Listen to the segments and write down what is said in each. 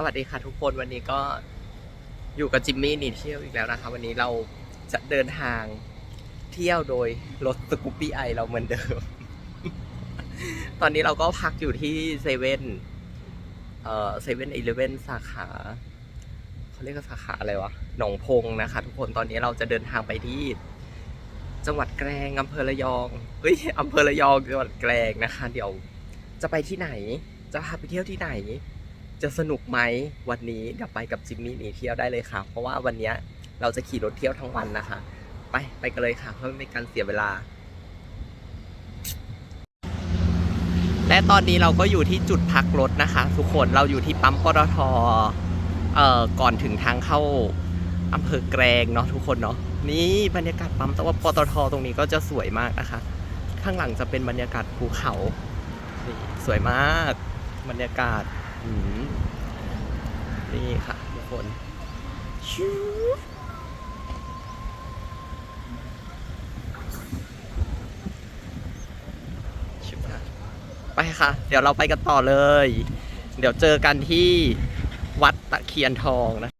สวัสดีค่ะทุกคนวันนี้ก็อยู่กับจิมมี่หนีเที่ยวอีกแล้วนะคะ วันนี้เราจะเดินทางเที่ยวโดยรถสกูปปี้ไอเราเหมือนเดิม ตอนนี้เราก็พักอยู่ที่เซเว่นเอ่อเซเว่นอีเลเว่นสาขาเขาเรียกว่าสาขาอะไรวะหนองพงนะคะ ทุกคนตอนนี้เราจะเดินทางไปที่ จังหวัดแกลงอำเภอระยองเฮ้ยอำเภอระยองจังหวัดแกลงนะคะ เดี๋ยวจะไปที่ไหน จะพาไปเที่ยวที่ไหน จะสนุกไหมวันนี้เดี๋ยวไปกับจิมมี่หนีเที่ยวได้เลยค่ะ เพราะว่าวันนี้เราจะขี่รถเที่ยวทั้งวันนะคะ ไปไปกันเลยค่ะเพื่อไม่ให้การเสียเวลา และตอนนี้เราก็อยู่ที่จุดพักรถนะคะ ทุกคนเราอยู่ที่ปั๊มปตทเอ่อก่อนถึงทางเข้าอำเภอแกลงเนาะทุกคนเนาะนี่บรรยากาศปั๊มแต่ว่าปตทตรงนี้ก็จะสวยมากนะคะ ข้างหลังจะเป็นบรรยากาศภูเขาสวยมาก บรรยากาศ นี่ค่ะทุกคนชูชิบค่ะไปค่ะ เดี๋ยวเราไปกันต่อเลย เดี๋ยวเจอกันที่วัดตะเคียนทองนะ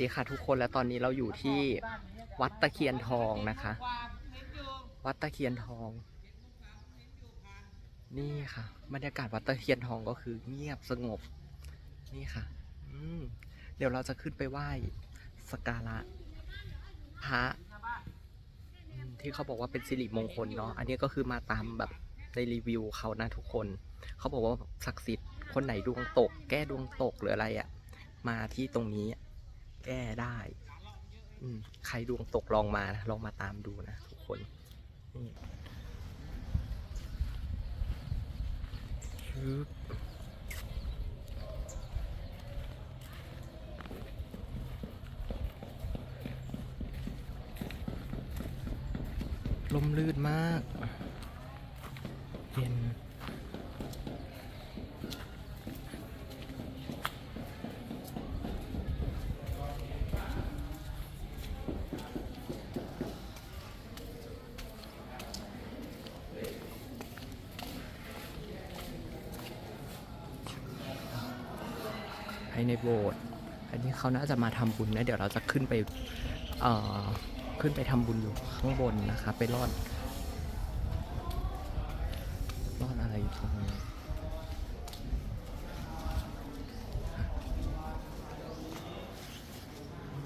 ดีค่ะทุกคนและตอนนี้เราอยู่ที่วัดตะเคียนทองนะคะ วัดตะเคียนทอง นี่ค่ะ บรรยากาศวัดตะเคียนทองก็คือเงียบสงบ นี่ค่ะอืเดี๋ยวเราจะขึ้นไปไหว้สการะพระที่เขาบอกว่าเป็นสิริมงคลเนาะอันนี้ก็คือมาตามแบบในรีวิวเขานะทุกคน เขาบอกว่าศักดิ์สิทธิ์คนไหนดวงตก แก้ดวงตกหรืออะไรอะ่ะมาที่ตรงนี้ แก้ได้ อืมใครดวงตกลองมานะลองมาตามดูนะทุกคนนี่ชึบลมลื่นมาก เย็น ภายในโบสถ์อันนี้เขาน่าจะมาทำบุญนะเดี๋ยวเราจะขึ้นไปเอ่อขึ้นไปทำบุญอยู่ข้างบนนะคะไปรอดรอดอะไรอยู่ตรงนี้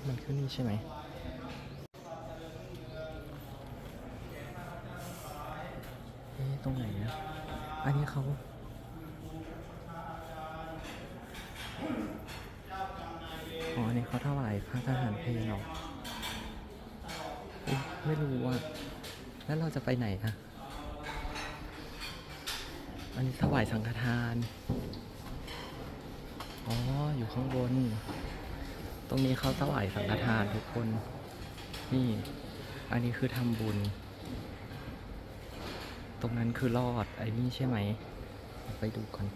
มันขึ้นนี่ใช่ไหมเอ๊ะตรงไหนนะ อันนี้เขา นี้เขายพระทหารเพลเหรอเอ๊ะไม่รู้อะ แล้วเราจะไปไหนอะอันนี้ถวายสังฆทาน อ๋อ อยู่ข้างบน ตรงนี้เขาถวายสังฆทานทุกคน นี่ อันนี้คือทำบุญ ตรงนั้นคือรอด ไอ้นี่ใช่ไหม ไปดูก่อน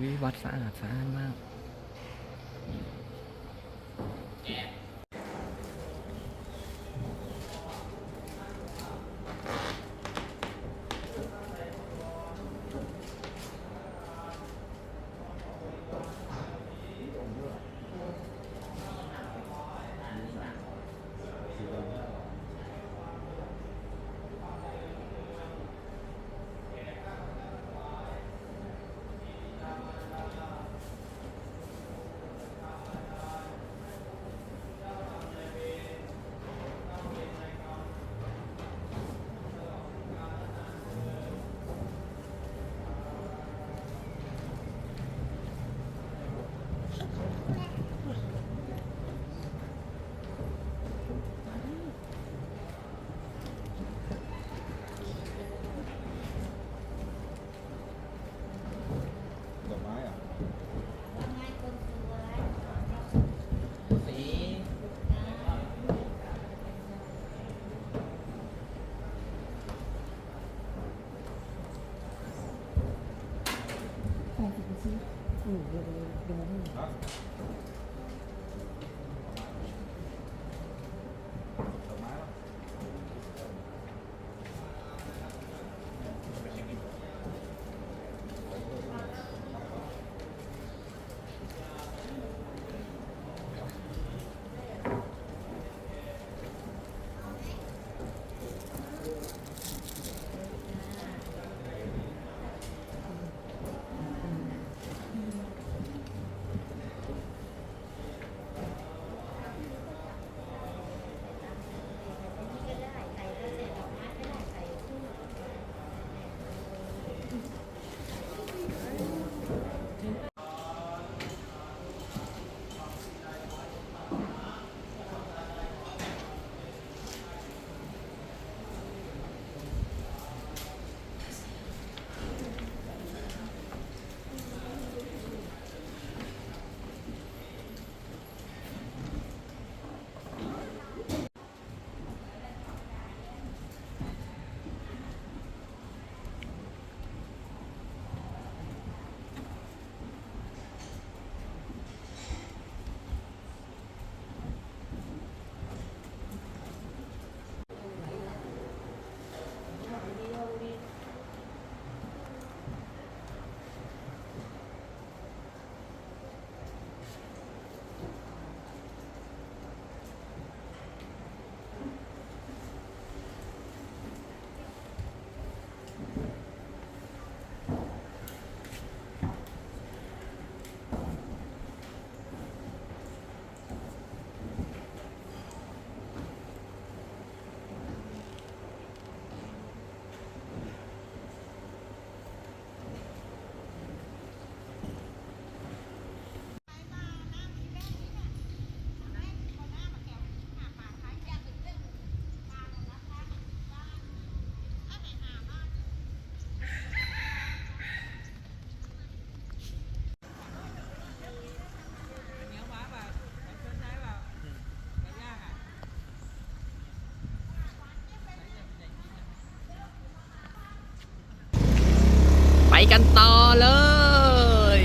วิวัดสะอาดสะอาดมาก กันต่อเลย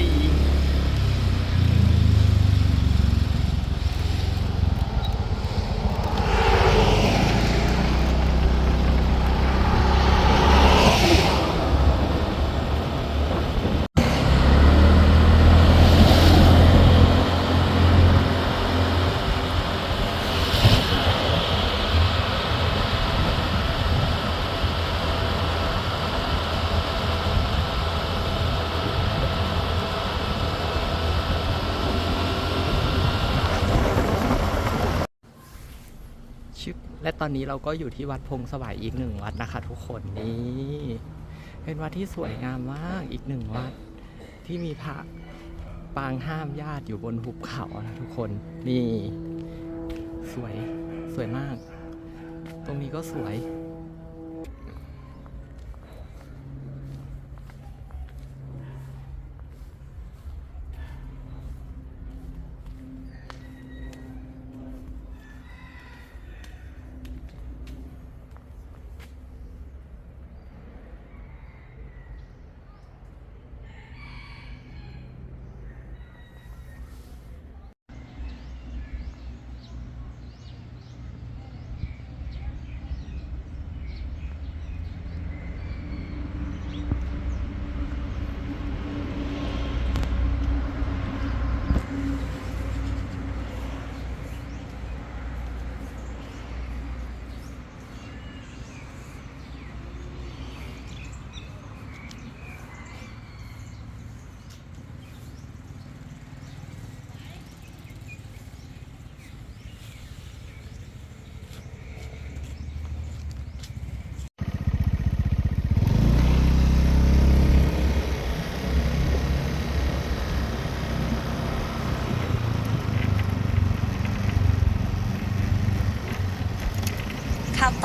ชึบ และตอนนี้เราก็อยู่ที่วัดพงสวายอีกหนึ่งวัดนะคะ ทุกคนนี่เป็นวัดที่สวยงามมากอีกหนึ่งวัด ที่มีพระปางห้ามญาติอยู่บนหุบเขานะทุกคนนี่ สวยสวยมาก ตรงนี้ก็สวย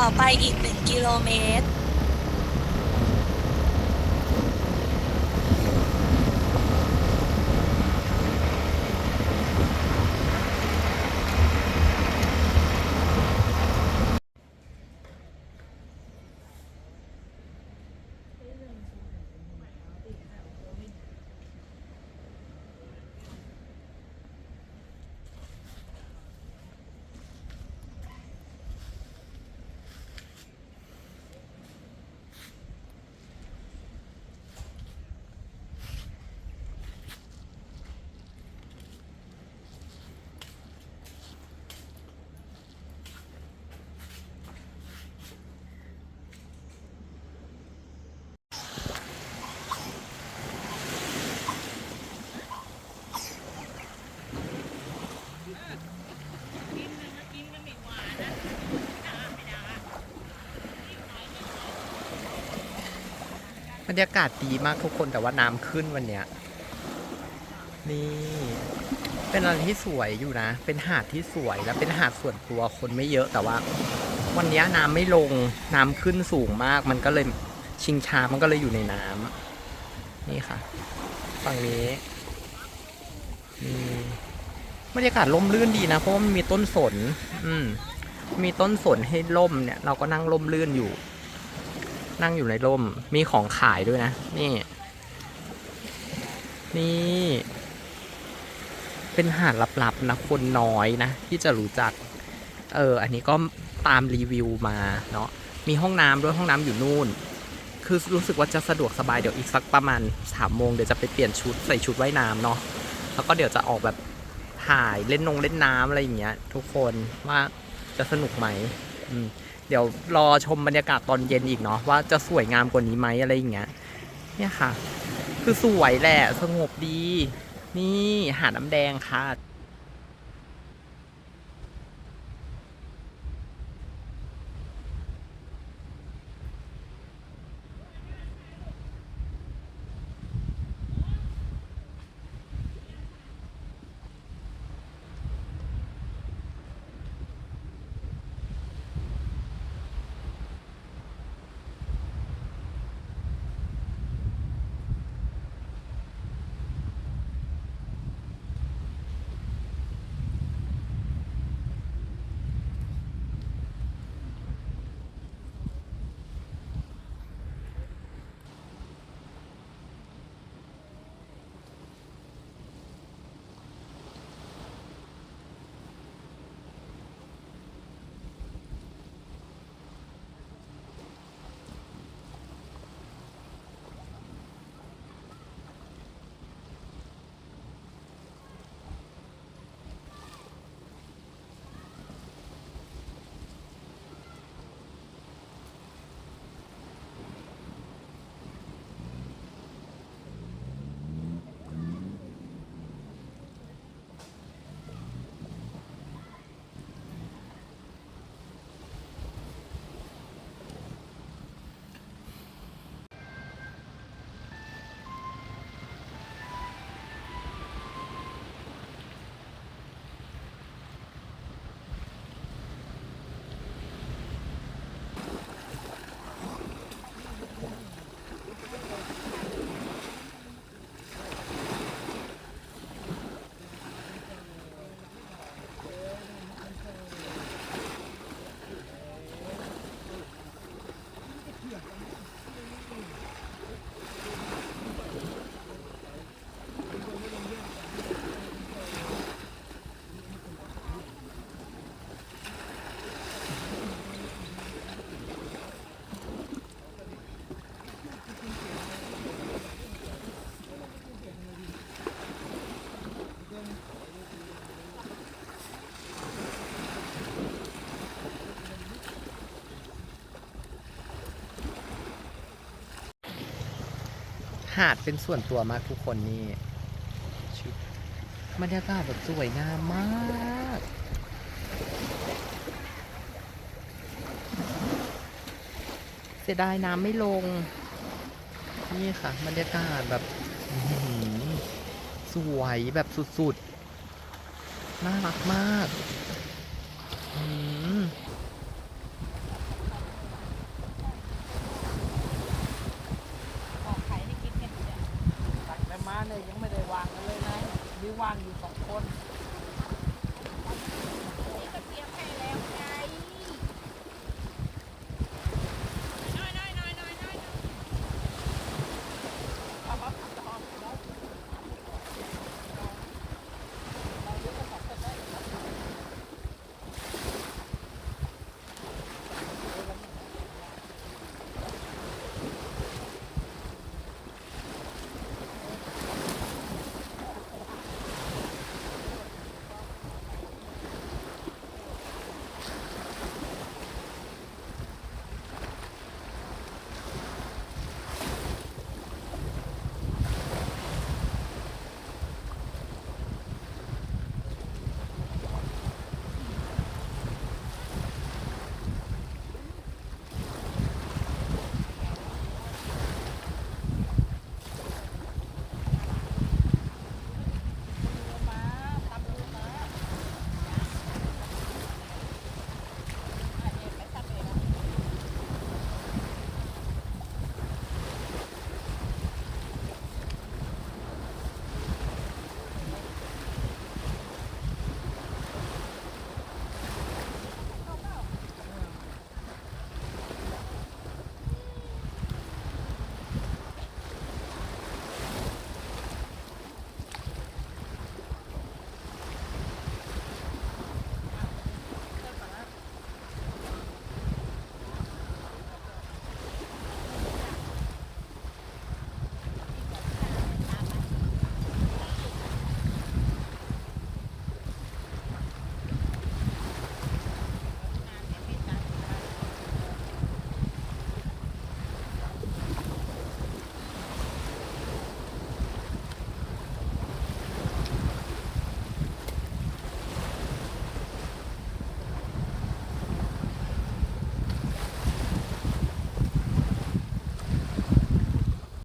ต่อไปอีก 1 กิโลเมตร บรรยากาศดีมากทุกคนแต่ว่าน้ำขึ้นวันเนี้ยนี่ เป็นอะไรที่สวยอยู่นะ เป็นหาดที่สวยและเป็นหาดส่วนตัวคนไม่เยอะแต่ว่า วันนี้น้ำไม่ลงน้ำขึ้นสูงมาก มันก็เลยชิงช้ามันก็เลยอยู่ในน้ำนี่ค่ะฝั่งนี้นี่บรรยากาศร่มรื่นดีนะเพราะว่ามันมีต้นสน อืมมีต้นสนให้ร่มเนี่ย เราก็นั่งร่มรื่นอยู่ นั่งอยู่ในร่ม มีของขายด้วยนะ นี่ นี่ เป็นหาดลับๆนะคนน้อยนะ ที่จะรู้จัก เออ อันนี้ก็ตามรีวิวมาเนาะ มีห้องน้ำด้วยห้องน้ำอยู่นู่น คือรู้สึกว่าจะสะดวกสบายเดี๋ยวอีกสักประมาณสามโมงเดี๋ยวจะไปเปลี่ยนชุดใส่ชุดว่ายน้ำเนาะ แล้วก็เดี๋ยวจะออกแบบถ่ายเล่นนงเล่นน้ำอะไรอย่างเงี้ย ทุกคนว่าจะสนุกไหมอืม เดี๋ยวรอชมบรรยากาศตอนเย็นอีกเนาะว่าจะสวยงามกว่านี้ไหมอะไรอย่างเงี้ยเนี่ยค่ะ คือสวยแหละสงบดี นี่หาดน้ำแดงค่ะ หาดเป็นส่วนตัวมากทุกคนนี่บรรยากาศแบบสวยงามมากเสียดายน้ำไม่ลง นี่ค่ะบรรยากาศแบบสวยแบบสุดๆน่ารักมากอืม ของขายในกินกันอยู่เนี่ย ตักแต่มาเนี่ยยังไม่ได้วางกันเลยนะมี วางอยู่สองคน